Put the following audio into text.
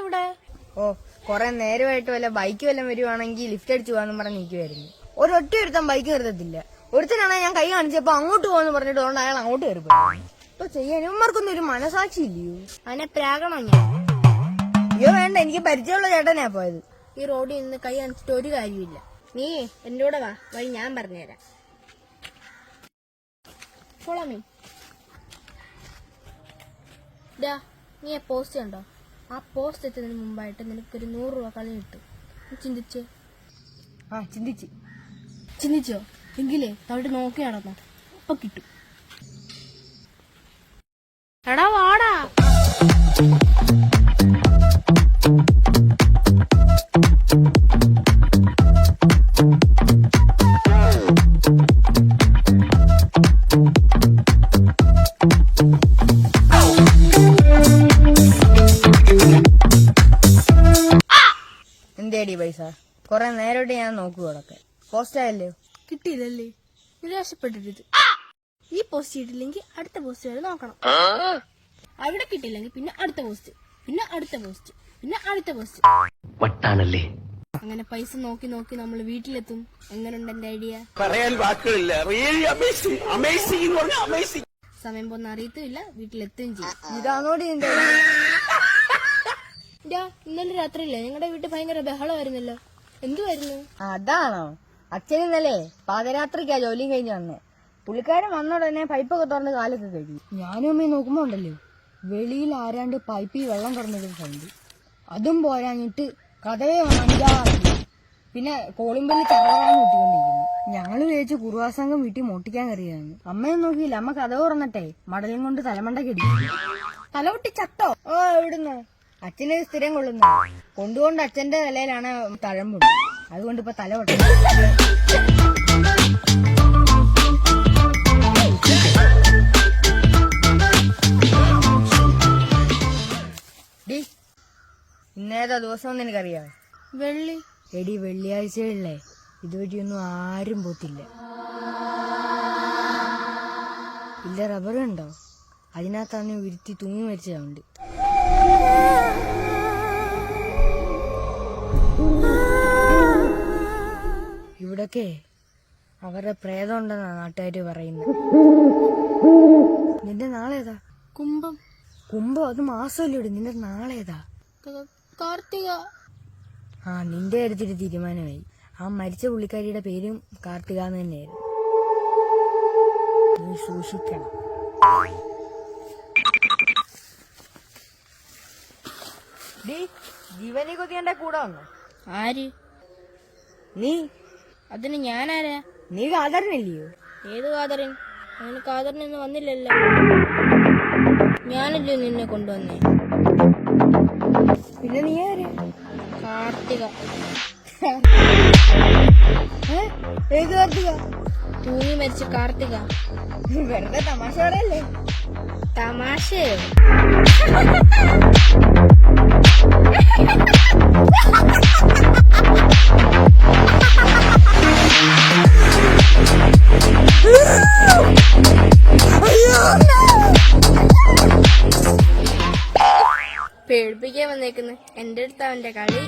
ഇവിടെ? ഓ കൊറേ നേരമായിട്ട് വല്ല ബൈക്ക് വല്ലതും വരുവാണെങ്കിൽ ലിഫ്റ്റ് അടിച്ചു പോകാന്ന് പറഞ്ഞ് നിൽക്കുമായിരുന്നു ഒരൊറ്റ ഒരുത്തൻ ബൈക്ക് നിർത്തത്തില്ല ഒരുത്തനാണെങ്കിൽ ഞാൻ കൈ കാണിച്ചപ്പോ അങ്ങോട്ട് പോകാന്ന് പറഞ്ഞിട്ട് അതുകൊണ്ട് അയാൾ അങ്ങോട്ട് കയറി പോയി ഇപ്പൊ ചെയ്യാനുമാർക്കൊന്നും ഒരു മനസാക്ഷി ഇല്ലയോ അവനെ പ്രാകണോ ഞാൻ? അയ്യോ വേണ്ട എനിക്ക് പരിചയമുള്ള ചേട്ടനാ പോയത്. ഈ റോഡിൽ നിന്ന് കൈ കാണിച്ചിട്ട് ഒരു കാര്യമില്ല നീ എന്റെ കൂടെ വാ വഴി ഞാൻ പറഞ്ഞുതരാം. Follow me. ഡാ നീ ആ പോസ്റ്റ് കണ്ടോ? ആ പോസ്റ്റ് എത്തുന്നതിന് മുമ്പായിട്ട് നിനക്കൊരു നൂറ് രൂപ കളി കിട്ടും നീ ചിന്തിച്ചേ? ആ ചിന്തിച്ച്. ചിന്തിച്ചോ? എങ്കിലേ അവിടെ നോക്കി നടന്നോ അപ്പൊ കിട്ടും. എടാ വാടാ. എന്തേടി പൈസ? കുറെ നേരോട്ട് ഞാൻ നോക്കൂ അതൊക്കെ പോസ്റ്റ് ആയല്ലോ? കിട്ടിയില്ലല്ലേ? നിരാശപ്പെട്ടിട്ട് ഈ പോസ്റ്റ് കിട്ടില്ലെങ്കിൽ അടുത്ത പോസ്റ്റ് വരെ നോക്കണം. അവിടെ കിട്ടിയില്ലെങ്കിൽ പിന്നെ അടുത്ത പോസ്റ്റ് പിന്നെ അടുത്ത പോസ്റ്റ് പിന്നെ അടുത്ത പോസ്റ്റ് വട്ടാണല്ലേ? അങ്ങനെ പൈസ നോക്കി നോക്കി നമ്മൾ വീട്ടിലെത്തും. എങ്ങനെയുണ്ട് എന്റെ ഐഡിയ? പറയാൻ വാക്കുകളില്ല. റിയലി അമേസിംഗ് അമേസിംഗ് എന്ന് പറഞ്ഞാൽ അമേസിംഗ് സമയം പോന്ന അറിയത്തുമില്ല. വീട്ടിലെത്തുകയും ചെയ്യും. ഇതാണോടി നിന്റെ ഇന്നലെ രാത്രിയില്ലേ? ഞങ്ങളുടെ വീട്ടിൽ ഭയങ്കര ബഹളമായിരുന്നല്ലോ. എന്തുവായിരുന്നു? അതാണോ? അച്ഛൻ ഇന്നലെ പാതരാത്രിക്കാ ജോലിയും കഴിഞ്ഞ് വന്നെ. പുള്ളിക്കാരൻ വന്നോടനെ പൈപ്പൊക്കെ തുറന്ന് കാലൊക്കെ കഴുകി. ഞാനും അമ്മയും നോക്കുമ്പോ ഉണ്ടല്ലോ വെളിയിൽ ആരാണ്ട് പൈപ്പിൽ വെള്ളം തുറന്നിട്ട് കണ്ടു അതും പോരാഞ്ഞിട്ട് കഥയെ അഞ്ചാറാക്കി പിന്നെ കോളിമ്പല്ലി ചറവറാൻ കൂട്ടിക്കൊണ്ടിരിക്കുന്നു. ഞങ്ങൾ വിചാരിച്ചു കുറുവാസംഘം വീട്ടിൽ മോട്ടിക്കാൻ കയറിയാണ് അമ്മയെ നോക്കിയില്ല അമ്മ കഥ തുറന്നിട്ടെ മടലും കൊണ്ട് തലമണ്ടക്ക് ഇടിക്കും തലവൊട്ടി ചത്തോ? ഓ എവിടുന്ന്? അച്ഛന് സ്ഥിരം കൊള്ളുന്നു. കൊണ്ടുകൊണ്ട് അച്ഛന്റെ തലയിലാണ് തഴമ്പുണ്ട്. അതുകൊണ്ട് ഇപ്പൊ തല പൊട്ടി ഇന്നേതാ ദിവസം നിനക്കറിയാമോ വെള്ളി. എടി വെള്ളിയാഴ്ചകളിലെ ഇതുവഴിയൊന്നും ആരും പോത്തില്ല. ഇല്ല റബ്ബർ ഉണ്ടോ അതിനകത്താണ് ഉരുത്തി തൂങ്ങി മരിച്ചതുണ്ട് ഇവിടൊക്കെ അവരുടെ പ്രേതം ഉണ്ടെന്നാ നാട്ടുകാര് പറയുന്നത് നിന്റെ നാളേതാ? കുംഭം. കുംഭം? അത് മാസമല്ലേ ഇടും നിന്റെ നാളേതാ? കാർത്തിക. ആ നിന്റെ കാര്യത്തിൽ തീരുമാനമായി. ആ മരിച്ച പുള്ളിക്കാരിയുടെ പേരും കാർത്തിക എന്ന് തന്നെയായിരുന്നു. നീ സൂക്ഷിക്കണം. ജീവനെ കൊതിയന്റെ കൂടെ വന്നു? ആര്? നീ? അതിന് ഞാനാരാ? നീ കാതറിനില്ലയോ? ഏത് കാതറിൻ? അവന് കാതറിനൊന്നും വന്നില്ലല്ലോ. ഞാനല്ലോ നിന്നെ കൊണ്ടുവന്നേ? പിന്നെ നീ ആര്? കാർത്തിക? ഏത് കാർത്തിക? തൂങ്ങി മരിച്ച കാർത്തിക. വെറുതെ തമാശ പറയല്ലേ? തമാശയോ? പേടിപ്പിക്കാൻ വന്നേക്കുന്നു. എന്റെ അടുത്ത് അവന്റെ കളി